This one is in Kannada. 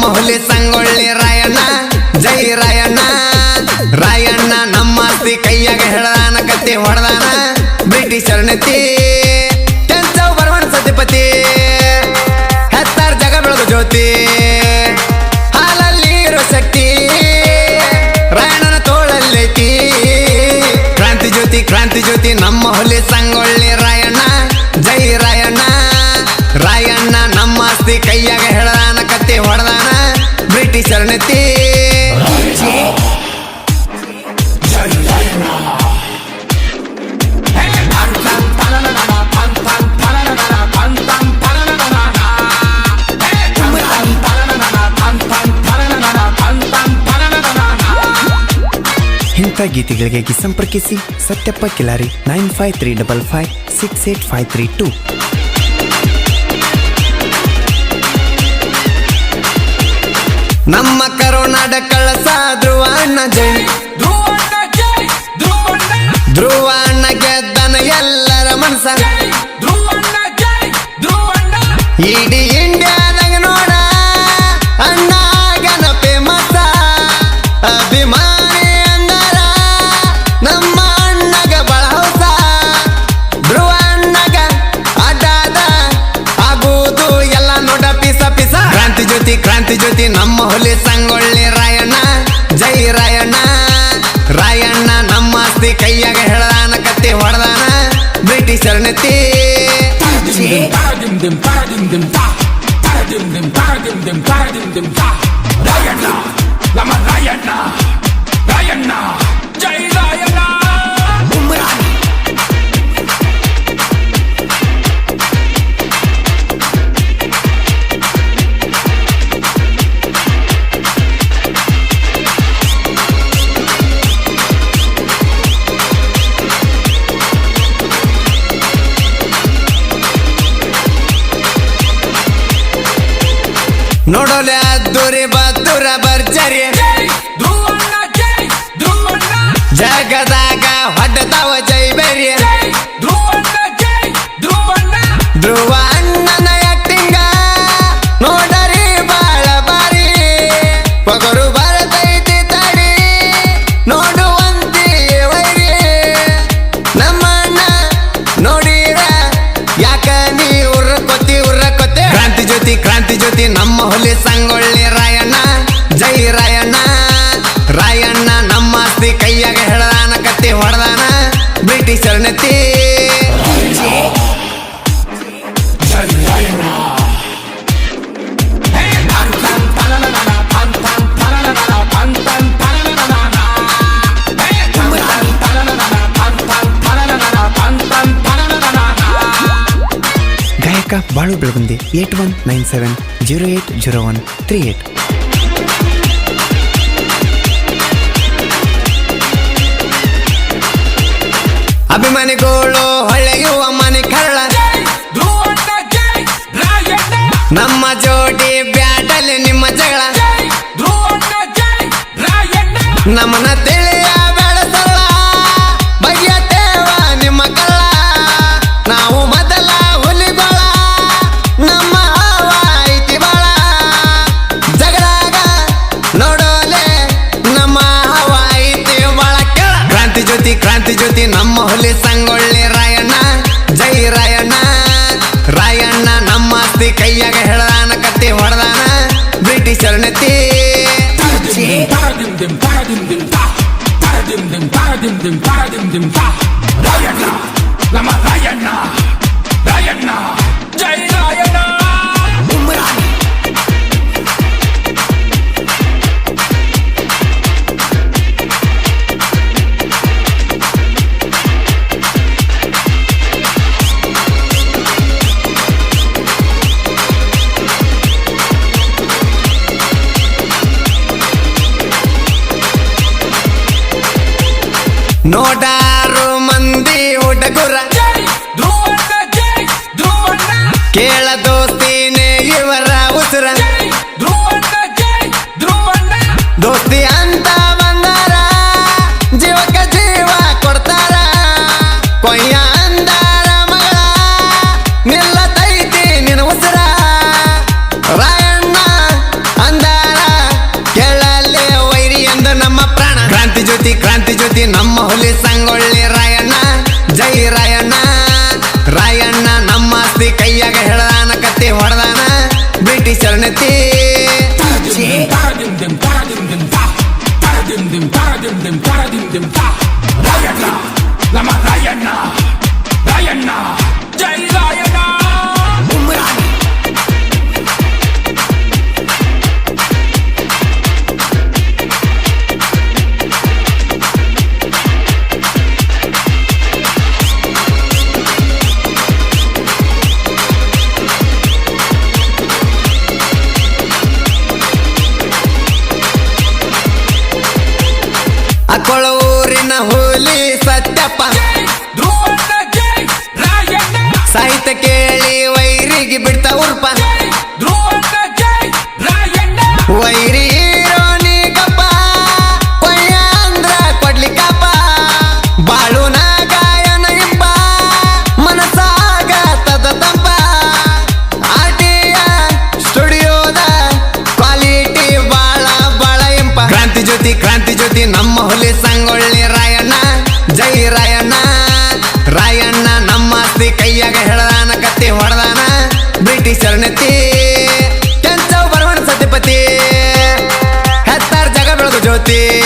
ನಮ್ಮ ಹುಲಿ ಸಂಗೊಳ್ಳಿ ರಾಯಣ್ಣ, ಜೈ ರಾಯಣ್ಣ. ರಾಯಣ್ಣ ನಮ್ಮ ಆಸ್ತಿ ಕೈಯಾಗ ಹಿಡದಾನ ಕತ್ತಿ ಹೊಡೆದಾನ. ಬ್ರಿಟಿಷರ್ ನೆತ್ತಿ, ಕೆಂಚವ್ ಬರವಣ ಸತಿಪತಿ. ಹೆತ್ತಾರ್ ಜಗ ಬೆಳಗು ಜ್ಯೋತಿ. ಹಾಲಲ್ಲಿ ಇರೋ ಶಕ್ತಿ, ರಾಯಣ್ಣನ ತೋಳಲ್ಲೈತಿ. ಕ್ರಾಂತಿ ಜ್ಯೋತಿ ಕ್ರಾಂತಿ ಜ್ಯೋತಿ, ನಮ್ಮ ಹುಲಿ ಸಂಗೊಳ್ಳಿ ರಾಯಣ್ಣ, ಜೈ ರಾಯಣ್ಣ. ರಾಯಣ್ಣ ನಮ್ಮ ಆಸ್ತಿ ಕೈಯಾಗ ಹೆಳದಾನ ಬ್ರಿಟಿಷರ್ ಇಂಥ ಗೀತೆಗಳಿಗೆ ಸಂಪರ್ಕಿಸಿ Satyappa Kilari nine five three double five six eight five three two. ನಮ್ಮ ಕರುನಾಡ ಕಳಸ ಧ್ರುವ ಅಣ್ಣ ಜೈ. ಧ್ರುವಣ್ಣ ಜೈ ಧ್ರುವಣ್ಣ. ಗೆದ್ದನ ಎಲ್ಲರ ಮನಸ ಜೈ ಹಾಕಿ ಕೈಯಾಗ ಹೇಳದಾನ ಕತ್ತೆ ಹೊಡೆದಾನ ಬ್ರಿಟಿಷರ್ ನೆತ್ತಿ ಡಿಮ್ ಡಿಮ್ ಡಿಮ್ ಡಿಮ್ ಡಿಮ್ ಡಿಮ್ ಡಿಮ್ ಡಿಮ್ ನೋಡೋಲೆ ಅದ್ದೂರಿ ಬದ್ದೂರ ಬರ್ಜರಿ ಜಗದಾಗ ಹೊಡ್ಡತಾವ ಜೈ ಬೇರಿ ಧ್ರುವ ನಮ್ಮ ಹುಲಿ ಸಂಗೊಳ್ಳಿ ರಾಯಣ್ಣ ಜೈ ರಾಯಣ್ಣ. ರಾಯಣ್ಣ ನಮ್ಮ ಆಸ್ತಿ ಕೈಯಾಗ ಹೆಳದಾನ ಕತ್ತಿ ಹೊಡೆದಾನ. ಬ್ರಿಟಿಷರ್ Balu Belagundi eight one nine seven zero eight zero one three eight. ಅಭಿಮಾನಿಗಳು ಹೊಳೆಯುವ ಮನೆ ಕಳ್ಳ. ನಮ್ಮ ಜೋಡಿ ಬ್ಯಾಟಲ್ಲಿ ನಿಮ್ಮ ಜಗಳ. ನಮ್ಮನ್ನ ಧ್ರುವಣ್ಣ ಮೊಹಲಿ ಸಂಗೊಳ್ಳಿ ರಾಯಣ್ಣ ಜೈ ರಾಯಣ್ಣ ರಾಯಣ್ಣ ನಮ್ಮ ಅಸ್ತಿ ಕೈಯಾಗ ಹೇಳಾನ ಕತ್ತಿ ಹೊಡೆದಾನ ಬ್ರಿಟಿಷರ್ ನೆತ್ತಿ நோடா ಜ್ಯೋತಿ ನಮ್ಮ ಹುಲಿ ಸಂಗೊಳ್ಳಿ ರಾಯಣ್ಣ. ಜೈ ರಾಯಣ್ಣ. ರಾಯಣ್ಣ ನಮ್ಮ ಆಸ್ತಿ ಕೈಯಾಗ ಹೆಳದಾನ, ಕತ್ತಿ ಹೊಡೆದಾನ. ಬ್ರಿಟಿಷರ್ ಹುಲಿ ಸತ್ಯಪ್ಪ. ಸಾಹಿತ್ಯ ಕೇಳಿ ವೈರಿಗೆ ಬಿಡ್ತಾ ಉರ್ಪ. ವೈರಿ ಜೈ ರಾಯಣ್ಣ ರಾಯಣ್ಣ ನಮ್ಮ ಆಸ್ತಿ ಕೈಯಾಗ ಹೆಳದಾನ, ಕತ್ತಿ ಹೊಡೆದಾನ. ಬ್ರಿಟಿಷರ್ ನೆತ್ತಿ ಕೆಂಚವ್ ಬರವಣ ಸತಿಪತಿ. ಹೆತ್ತಾರ ಜಗ ಬೆಳೆದು ಜ್ಯೋತಿ.